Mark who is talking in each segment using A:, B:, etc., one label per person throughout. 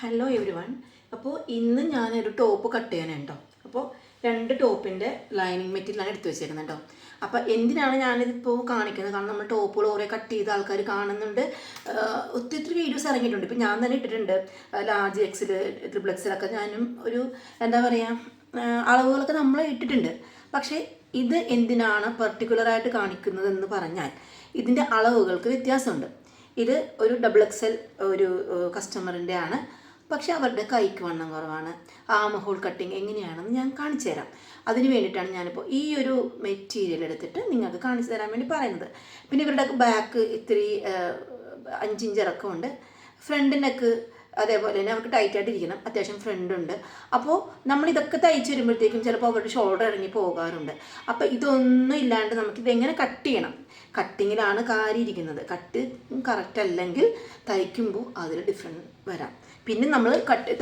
A: Hello every one അപ്പോൾ ഇന്ന് ഞാനൊരു ടോപ്പ് കട്ട് ചെയ്യാനുണ്ടോ അപ്പോൾ രണ്ട് ടോപ്പിന്റെ ലൈനിങ് മെറ്റീരിയലാണ് എടുത്തു വെച്ചിരുന്നത് കേട്ടോ അപ്പോൾ എന്തിനാണ് ഞാനിതിപ്പോൾ കാണിക്കുന്നത്? കാരണം നമ്മൾ ടോപ്പുകൾ ഓരോ കട്ട് ചെയ്ത ആൾക്കാർ കാണുന്നുണ്ട്. ഒത്തിരി ഒത്തിരി വീഡിയോസ് ഇറങ്ങിയിട്ടുണ്ട്. ഇപ്പോൾ ഞാൻ തന്നെ ഇട്ടിട്ടുണ്ട്. ലാർജ് എക്സിൽ ട്രിപ്പിൾ എക്സിലൊക്കെ ഞാനും ഒരു എന്താ പറയുക അളവുകളൊക്കെ നമ്മൾ ഇട്ടിട്ടുണ്ട്. പക്ഷേ ഇത് എന്തിനാണ് പർട്ടിക്കുലറായിട്ട് കാണിക്കുന്നതെന്ന് പറഞ്ഞാൽ ഇതിന്റെ അളവുകൾക്ക് വ്യത്യാസമുണ്ട്. ഇത് ഒരു ഡബിൾ എക്സൽ ഒരു കസ്റ്റമറിന്റെ ആണ്. പക്ഷെ അവരുടെ കൈക്ക് വണ്ണം കുറവാണ്. ആമ ഹോൾ കട്ടിങ് എങ്ങനെയാണെന്ന് ഞാൻ കാണിച്ചു തരാം. അതിന് വേണ്ടിയിട്ടാണ് ഞാനിപ്പോൾ ഈ ഒരു മെറ്റീരിയൽ എടുത്തിട്ട് നിങ്ങൾക്ക് കാണിച്ചു തരാൻ വേണ്ടി പറയുന്നത്. പിന്നെ ഇവരുടെ ബാക്ക് ഇത്തിരി അഞ്ചിഞ്ചിറക്കമുണ്ട് ഫ്രണ്ട് നെക്ക് അതേപോലെ തന്നെ അവർക്ക് ടൈറ്റ് ആയിട്ട് ഇരിക്കണം. അത്യാവശ്യം ഫ്രണ്ട് ഉണ്ട്. അപ്പോൾ നമ്മൾ ഇതൊക്കെ തയ്ച്ച് വരുമ്പോഴത്തേക്കും ചിലപ്പോൾ അവരുടെ ഷോൾഡർ ഇറങ്ങി പോകാറുണ്ട്. അപ്പോൾ ഇതൊന്നും ഇല്ലാണ്ട് നമുക്കിത് എങ്ങനെ കട്ട് ചെയ്യണം? കട്ടിങ്ങിലാണ് കാര്യം ഇരിക്കുന്നത്. കട്ട് കറക്റ്റ് അല്ലെങ്കിൽ തയ്ക്കുമ്പോൾ അതിൽ ഡിഫറെന്റ് വരാം. പിന്നെ നമ്മൾ കട്ട്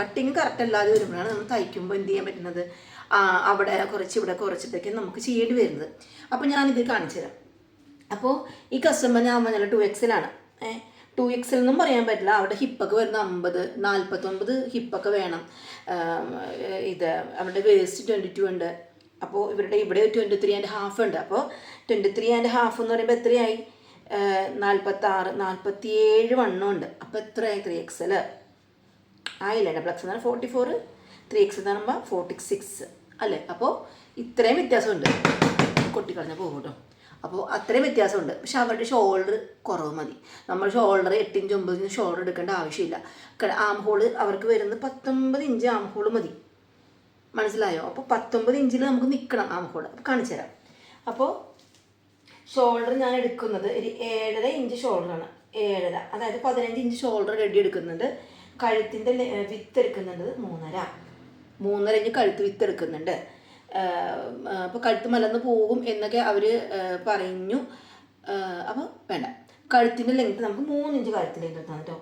A: കട്ടിങ് കറക്റ്റ് അല്ലാതെ വരുമ്പോഴാണ് നമ്മൾ തയ്ക്കുമ്പോൾ എന്ത് ചെയ്യാൻ പറ്റുന്നത്? അവിടെ കുറച്ച് ഇവിടെ കുറച്ചിട്ടൊക്കെ നമുക്ക് ചെയ്യേണ്ടി വരുന്നത്. അപ്പോൾ ഞാനിത് കാണിച്ചു തരാം. അപ്പോൾ ഈ കസ്റ്റമർ ഞാൻ പറഞ്ഞാൽ ടു എക്സിലാണ് ടു എക്സിൽ നിന്നും പറയാൻ പറ്റില്ല. അവിടെ ഹിപ്പൊക്കെ വരുന്ന അമ്പത് നാൽപ്പത്തൊൻപത് ഹിപ്പൊക്കെ വേണം. ഇത് അവരുടെ വേസ്റ്റ് ട്വന്റി ടു ഉണ്ട്. അപ്പോൾ ഇവരുടെ ഇവിടെ ട്വന്റി ത്രീ ആൻഡ് ഹാഫ് ഉണ്ട്. അപ്പോൾ ട്വന്റി ത്രീ ആൻഡ് ഹാഫ് എന്ന് പറയുമ്പോൾ എത്രയായി? നാൽപ്പത്താറ് നാൽപ്പത്തി ഏഴ് വണ്ണം ഉണ്ട്. അപ്പോൾ എത്രയായി? ത്രീ എക്സൽ ആയില്ല? ഡബിൾ എക്സ് എന്ന് പറഞ്ഞാൽ ഫോർട്ടി ഫോർ ത്രീ എക്സ് എന്ന് പറയുമ്പോൾ ഫോർട്ടി സിക്സ് അല്ലേ? അപ്പോൾ ഇത്രയും വ്യത്യാസമുണ്ട്. കൊട്ടിക്കളഞ്ഞ പോകും കേട്ടോ അപ്പോൾ അത്രയും വ്യത്യാസമുണ്ട്. പക്ഷെ അവരുടെ ഷോൾഡർ കുറവ് മതി. നമ്മൾ ഷോൾഡർ എട്ട് ഇഞ്ച് ഒമ്പത് ഇഞ്ച് ഷോൾഡർ എടുക്കേണ്ട ആവശ്യമില്ല. ആം ഹോൾ അവർക്ക് വരുന്നത് പത്തൊമ്പത് ഇഞ്ച് ആം ഹോൾ മതി. മനസ്സിലായോ? അപ്പോൾ പത്തൊമ്പത് ഇഞ്ചിൽ നമുക്ക് നിൽക്കണം ആം ഹോൾ അപ്പോൾ കാണിച്ചു തരാം. അപ്പോൾ ഷോൾഡർ ഞാൻ എടുക്കുന്നത് ഒരു ഏഴര ഇഞ്ച് ഷോൾഡറാണ് ഏഴര അതായത് പതിനഞ്ച് ഇഞ്ച് ഷോൾഡർ റെഡി എടുക്കുന്നുണ്ട്. കഴുത്തിന്റെ വിത്ത് എടുക്കുന്നുണ്ട് മൂന്നര. മൂന്നര ഇഞ്ച് കഴുത്ത് വിത്ത് എടുക്കുന്നുണ്ട്. അപ്പോൾ കഴുത്ത് മലർന്ന് പോകും എന്നൊക്കെ അവർ പറഞ്ഞു. അപ്പോൾ വേണ്ട. കഴുത്തിന്റെ ലെങ്ത് നമുക്ക് മൂന്ന് ഇഞ്ച് കഴുത്തിലേക്ക് എടുത്താണ് കേട്ടോ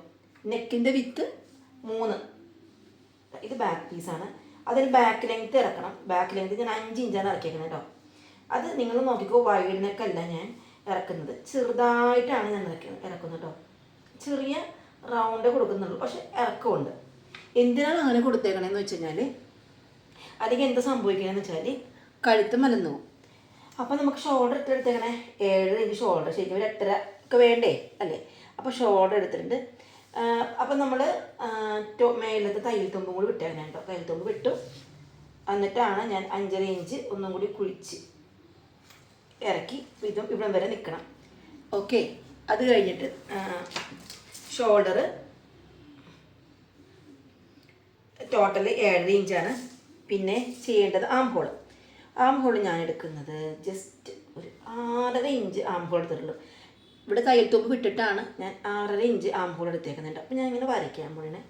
A: നെക്കിന്റെ വിത്ത് മൂന്ന്. ഇത് ബാക്ക് പീസാണ് അതിന് ബാക്ക് ലെങ്ത് ഇറക്കണം. ബാക്ക് ലെങ്ത് ഞാൻ അഞ്ച് ഇഞ്ചാണ് ഇറക്കിയേക്കുന്നത് കേട്ടോ അത് നിങ്ങൾ നോക്കിക്കോ വൈഡ് നെക്കല്ല ഞാൻ ഇറക്കുന്നത്. ചെറുതായിട്ടാണ് ഞാൻ ഇറക്കുന്നത് ഇറക്കുന്നത് കേട്ടോ ചെറിയ റൗണ്ട് കൊടുക്കുന്നുള്ളൂ. പക്ഷെ ഇറക്കമുണ്ട് എന്തിനാണ് അങ്ങനെ കൊടുത്തേക്കണേന്ന് വെച്ച് കഴിഞ്ഞാൽ അല്ലെങ്കിൽ എന്താ സംഭവിക്കണമെന്ന് വെച്ചാൽ കഴുത്ത് മലന്നു. അപ്പൊ നമുക്ക് ഷോൾഡർ എത്ര എടുത്തേക്കണേ ഏഴ് ഇഞ്ച് ഷോൾഡർ ശരിക്കും ഒരു എട്ടര ഒക്കെ വേണ്ടേ? അല്ലേ? അപ്പോൾ ഷോൾഡർ എടുത്തിട്ടുണ്ട്. അപ്പോൾ നമ്മൾ മേലത്തെ തയ്യൽ തുമ്പും കൂടി വിട്ടേക്കണം കേട്ടോ. തയ്യൽ തുമ്പ് വിട്ടു. എന്നിട്ടാണ് ഞാൻ അഞ്ചര ഇഞ്ച് ഒന്നും കൂടി കുഴിച്ച് ഇറക്കി ഇതും ഇവിടം വരെ നിൽക്കണം ഓക്കെ. അത് കഴിഞ്ഞിട്ട്. ഷോൾഡർ ടോട്ടൽ ഏഴര ഇഞ്ചാണ് പിന്നെ ചെയ്യേണ്ടത് ആം ഹോൾ ആം ഹോൾ ഞാൻ എടുക്കുന്നത് ജസ്റ്റ് ഒരു ആറര ഇഞ്ച് ആം ഹോൾ എടുത്തിട്ടുള്ളൂ. ഇവിടെ തുമ്പ് വിട്ടിട്ടാണ് ഞാൻ ആറര ഇഞ്ച് ആം ഹോൾ എടുത്തേക്കുന്നുണ്ട് അപ്പോൾ ഞാൻ ഇങ്ങനെ വരയ്ക്കാൻ പോണേ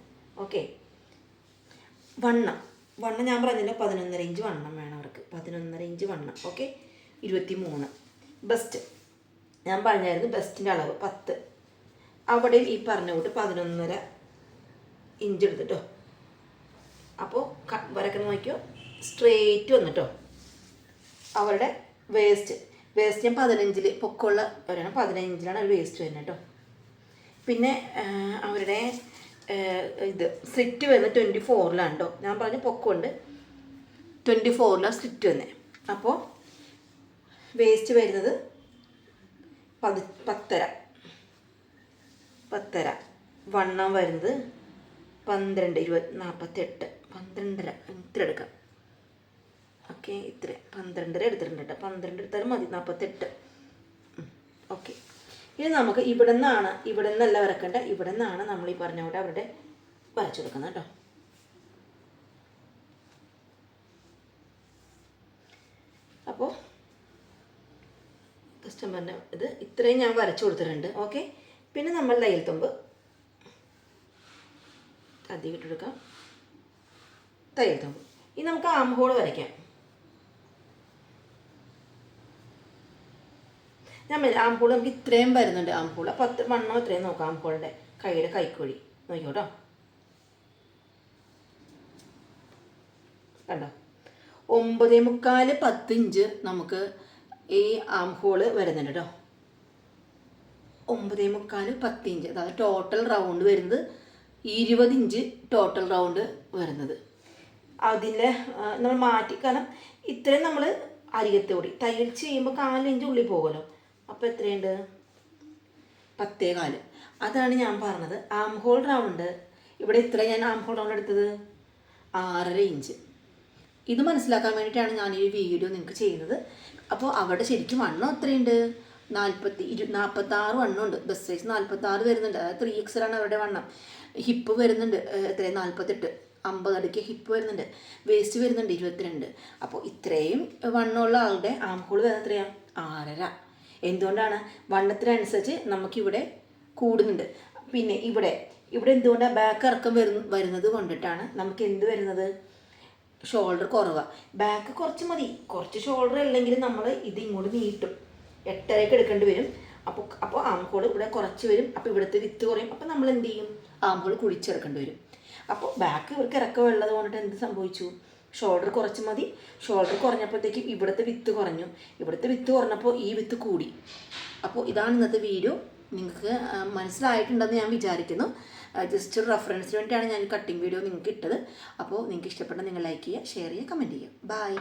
A: ഓക്കെ വണ്ണം. വണ്ണം ഞാൻ പറഞ്ഞില്ല പതിനൊന്നര ഇഞ്ച് വണ്ണം വേണം അവർക്ക്. പതിനൊന്നര ഇഞ്ച് വണ്ണം. ഓക്കെ ഇരുപത്തി മൂന്ന് ബെസ്റ്റ് ഞാൻ പറഞ്ഞായിരുന്നു ബെസ്റ്റിന്റെ അളവ് പത്ത്. അവിടെയും ഈ പറഞ്ഞ കൂട്ട് പതിനൊന്നര ഇഞ്ച് എടുത്തിട്ടോ. അപ്പോൾ വരക്കുന്ന നോക്കിയോ സ്ട്രേറ്റ് വന്നിട്ടോ? അവരുടെ വേസ്റ്റ് വേസ്റ്റ് ഞാൻ പതിനഞ്ചിൽ പൊക്കമുള്ള അവരാണ് പതിനഞ്ചിലാണ് അവർ വേസ്റ്റ് വരുന്നത് കേട്ടോ. പിന്നെ അവരുടെ ഇത് സ്ലിറ്റ് വരുന്നത് ട്വന്റി ഫോറിലാണ് കേട്ടോ. ഞാൻ പറഞ്ഞ പൊക്കമുണ്ട്. ട്വന്റി ഫോറിലാണ് സ്ലിറ്റ് വന്നത് അപ്പോൾ വേസ്റ്റ് വരുന്നത് പതി പത്തര. പത്തര. വണ്ണം വരുന്നത് പന്ത്രണ്ട് ഇരുപത് നാൽപ്പത്തെട്ട് പന്ത്രണ്ടര ഇത്ര എടുക്കാം. ഓക്കെ ഇത്ര. പന്ത്രണ്ടര എടുത്തിട്ടുണ്ട് കേട്ടോ പന്ത്രണ്ട് എടുത്താലും മതി നാൽപ്പത്തെട്ട് ഓക്കെ ഇനി നമുക്ക് ഇവിടെ നിന്നാണ് ഇവിടെ നിന്നല്ല വരക്കേണ്ട. ഇവിടെ നിന്നാണ് നമ്മൾ ഈ പറഞ്ഞ പോലെ അവരുടെ വരച്ചു കൊടുക്കുന്നത് കേട്ടോ അപ്പോൾ കസ്റ്റമറിന്റെ ഇത് ഇത്രയും ഞാൻ വരച്ചു കൊടുത്തിട്ടുണ്ട്. ഓക്കെ പിന്നെ നമ്മൾ തയ്യൽ തുമ്പ്. അധികം ഇട്ടെടുക്കാം തയ്യൽ തമ്പ് ഇനി നമുക്ക് ആം ഹോൾ വരയ്ക്കാം. ഞാൻ ആംഹോൾ നമുക്ക് ഇത്രയും വരുന്നുണ്ട് ആംപൂൾ അപ്പോൾ അത്ര ഇത്രയും നോക്കാം ആംപൂളിന്റെ കൈയുടെ കൈക്കുഴി. നോക്കിക്കോട്ടോ. കണ്ടോ? ഒമ്പതേ മുക്കാൽ പത്ത് ഇഞ്ച് നമുക്ക് ഈ ആം ഹോൾ വരുന്നുണ്ട് കേട്ടോ ഒമ്പതേ മുക്കാൽ പത്ത് ഇഞ്ച്. അതായത് ടോട്ടൽ റൗണ്ട് വരുന്നത് ഇരുപത് ഇഞ്ച് ടോട്ടൽ റൗണ്ട് വരുന്നത്. അതിന്റെ നമ്മൾ മാറ്റി കാരണം ഇത്രയും നമ്മൾ അരികത്തെ ഓടി തയ്യൽ ചെയ്യുമ്പോൾ കാലിഞ്ച് ഉള്ളിൽ പോകുമല്ലോ. അപ്പോൾ എത്രയുണ്ട്? പത്തേ കാൽ. അതാണ് ഞാൻ പറഞ്ഞത്. ആം ഹോൾ റൗണ്ട് ഇവിടെ ഇത്ര ഞാൻ ആം ഹോൾ റൗണ്ട് എടുത്തത്? ആറര ഇഞ്ച്. ഇത് മനസ്സിലാക്കാൻ വേണ്ടിയിട്ടാണ് ഞാൻ ഈ വീഡിയോ നിങ്ങൾക്ക് ചെയ്യുന്നത്. അപ്പോൾ അവിടെ ശരിക്കും വണ്ണം എത്രയുണ്ട്? നാൽപ്പത്തി ഇരു നാൽപ്പത്താറ് വണ്ണമുണ്ട്. ബസ് സൈസ് നാൽപ്പത്താറ് വരുന്നുണ്ട്. അതായത് ത്രീ എക്സലാണ് അവരുടെ വണ്ണം. ഹിപ്പ് വരുന്നുണ്ട് എത്ര എത്രയും? നാൽപ്പത്തെട്ട് അമ്പത് അടുക്ക് ഹിപ്പ് വരുന്നുണ്ട്. വേസ്റ്റ് വരുന്നുണ്ട് ഇരുപത്തിരണ്ട്. അപ്പോൾ ഇത്രയും വണ്ണമുള്ള ആളുടെ ആം ഹോൾ വരുന്നത് എത്രയാണ് ആറര. എന്തുകൊണ്ടാണ്? വണ്ണത്തിനനുസരിച്ച് നമുക്കിവിടെ കൂടുന്നുണ്ട്. പിന്നെ ഇവിടെ ഇവിടെ എന്തുകൊണ്ടാണ് ബാക്ക് ഇറക്കം വരുന്ന വരുന്നത് കൊണ്ടിട്ടാണ് നമുക്ക് എന്ത് വരുന്നത്? ഷോൾഡർ കുറവാണ് ബാക്ക് കുറച്ച് മതി. കുറച്ച് ഷോൾഡർ അല്ലെങ്കിൽ നമ്മൾ ഇത് ഇങ്ങോട്ട് നീട്ടും. എട്ടരയ്ക്ക് എടുക്കേണ്ടി വരും. അപ്പോൾ അപ്പോൾ ആംഹോൾ ഇവിടെ കുറച്ച് വരും. അപ്പോൾ ഇവിടുത്തെ വിത്ത് കുറയും. അപ്പോൾ നമ്മൾ എന്ത് ചെയ്യും? ആംഹോൾ കുഴിച്ചെടുക്കേണ്ടി വരും. അപ്പോൾ ബാക്ക് ഇവർക്ക് ഇറക്കം ഉള്ളത് കൊണ്ടിട്ട് എന്ത് സംഭവിച്ചു? ഷോൾഡർ കുറച്ച് മതി. ഷോൾഡർ കുറഞ്ഞപ്പോഴത്തേക്കും ഇവിടുത്തെ വിത്ത് കുറഞ്ഞു. ഇവിടുത്തെ വിത്ത് കുറഞ്ഞപ്പോൾ ഈ വിത്ത് കൂടി. അപ്പോൾ ഇതാണ് ഇന്നത്തെ വീഡിയോ നിങ്ങൾക്ക് മനസ്സിലായിട്ടുണ്ടെന്ന് ഞാൻ വിചാരിക്കുന്നു. ജസ്റ്റ് ഒരു റെഫറൻസിന് വേണ്ടിയിട്ടാണ് ഞാൻ കട്ടിങ് വീഡിയോ നിങ്ങൾക്ക് ഇട്ടത്. അപ്പോൾ നിങ്ങൾക്ക് ഇഷ്ടപ്പെട്ട നിങ്ങൾ ലൈക്ക് ചെയ്യുക ഷെയർ ചെയ്യുക കമന്റ് ചെയ്യുക. ബൈ